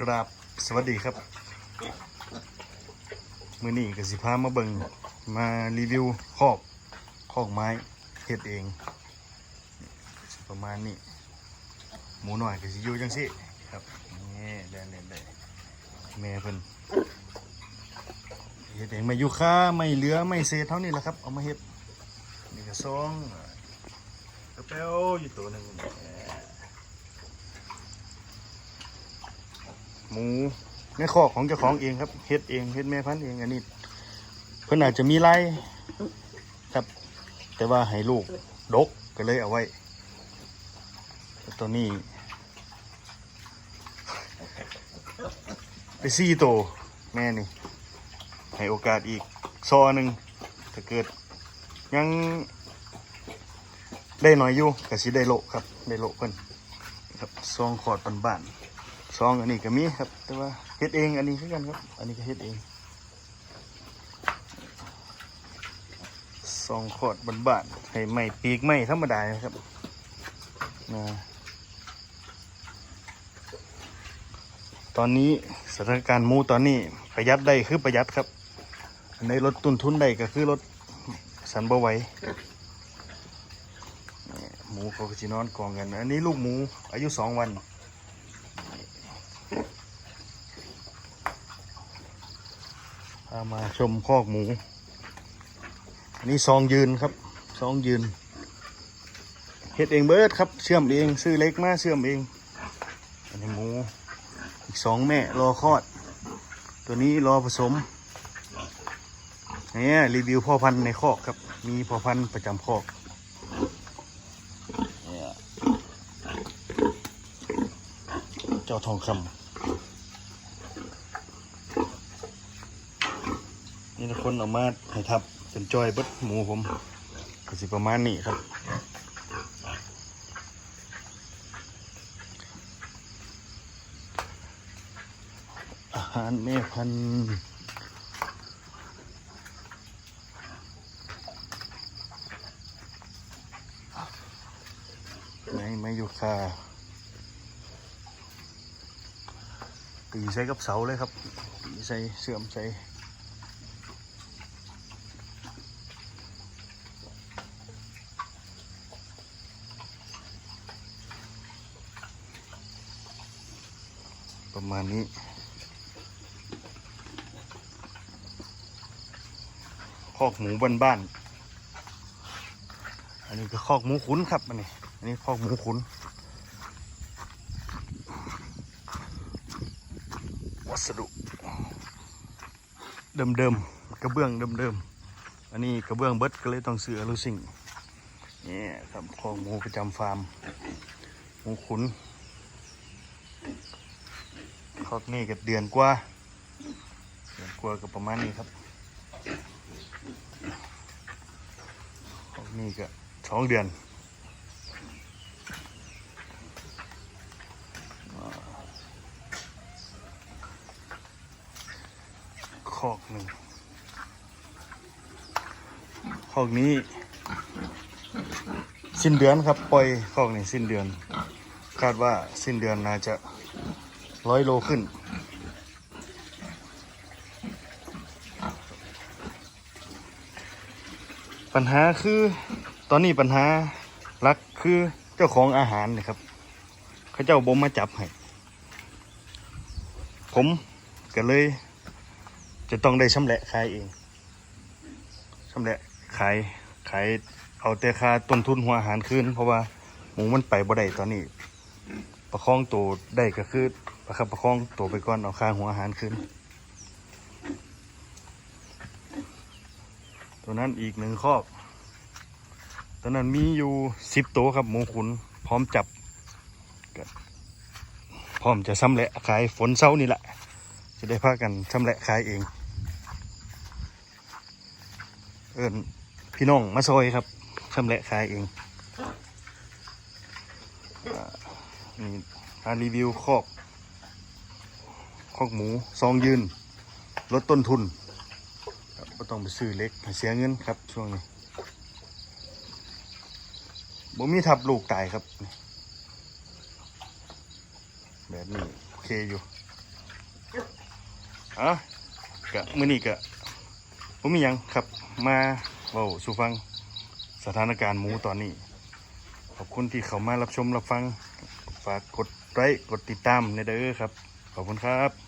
กราบสวัสดีครับ มือนี้กสิพามาเบิงมารีวิวคอกคอกไม้เฮ็ดเอง ประมาณนี้ หมูหน่อยกสิอยู่จังสิครับนี่ได้ได้ได้แม่เพิ่นเฮ็ดเองไม่ยุค่าไม่เหลือไม่เศษเท่านี้แหละครับ เอามาเฮ็ดนี่ก็ซองกระเป๋าอยู่ตัวหนึ่ง หมูในคอกของเจ้าของเองครับเฮ็ดเองเฮ็ดแม่พันธุ์เองอันนี้ เพิ่นอาจจะมีไล่ครับ แต่ว่าให้ลูกดกก็เลยเอาไว้ตัวนี้ไปซี่โตแม่นี่ ให้โอกาสอีกซอหนึ่งถ้าเกิด ยังได้หน่อยอยู่ก็สิได้โลครับ ได้โลเพิ่นครับซองขอดบ้านๆ ซองอันนี้ก็มีครับ แต่ว่าเฮ็ดเองอันนี้คือกันครับ อันนี้ก็เฮ็ดเองสองขอดบานๆให้ไม่ปีกไม่ธรรมดานะครับนะตอนนี้สถานการณ์หมูตอนนี้ประหยัดได้คือประหยัดครับ ในลดต้นทุนได้ก็คือลดสันบ่ไหวหมูเขาก็จะนอนกองกัน อันนี้ลูกหมูอายุสองวันามาชมคอกหมู อันนี้ซองยืนครับ ซองยืนเฮ็ดเองเบิร์ดครับ เชื่อมเอง ซื้อเล็กมาเชื่อมเอง อันนี้หมู อีกสองแม่รอคลอด ตัวนี้รอผสมเนี่ยรีวิวพ่อพันธุ์ในคอกครับ มีพ่อพันธุ์ประจำคอกเจ้าทองคำ นี่ทุกคนเอามาให้ทับเป็นจอยเบิดหมูผมก็สิประมาณนี้ครับอาหารแม่พันธุ์ไม่ไม่อยู่ค่ะตีใส่กับเสาเลยครับตีใส่เสื่อมใส่ ประมาณนี้ คอกหมูบ้านๆ อันนี้ก็คอกหมูขุนครับอันนี้ อันนี้คอกหมูขุนวัสดุ เดิมๆ กระเบื้องเดิมๆ อันนี้กระเบื้องเบิดก็เลยต้องซื้ออลูซิงนี่ครับคอกหมูประจำฟาร์ม หมูขุน คอกนี่ก็เดือนกว่าเดือนกว่าก็ประมาณนี้ครับคอกนี่ก็สองเดือนคอกหนึ่งคอกนี้ สิ้นเดือนครับปล่อยคอกนี้สิ้นเดือน คาดว่าสิ้นเดือนน่าจะ ร้อยโลขึ้น ปัญหาคือตอนนี้ปัญหาหลักคือเจ้าของอาหารนะครับ เขาเจ้าบ่มมาจับให้ผมก็เลย จะต้องได้ชำแหละขายเองชำแหละขายขายเอาแต่ค่าต้นทุนหัวอาหารคืนเพราะว่าหมูมันไปบ่ได้ตอนนี้ ประคองตัวได้ก็คือ ประคับประคองตัวไปก่อนเอาค่าหัวอาหารขึ้น ตัวนั้นอีกหนึ่งครอบตัวนั้นมีอยู่สิบตัวครับหมูขุนพร้อมจับพร้อมจะชำแหละขายฝนเศร้านี่แหละ จะได้พากันชำแหละขายเอง เอิญพี่น้องมาซอยครับชำแหละขายเองนี่การรีวิวคอก คอกหมูซองยืน ลดต้นทุนครับไม่ต้องไปซื้อเล็กเสียเงินครับช่วงนี้บ่มีทับลูกตายครับ แบบนี้โอเคอยู่อะกะมื้อนี้กะผมมียังครับมาเว้าสู่ฟังสถานการณ์หมูตอนนี้ ขอบคุณที่เขามารับชมรับฟัง ฝากกดไลค์กดติดตามในเด้อครับ ขอบคุณครับ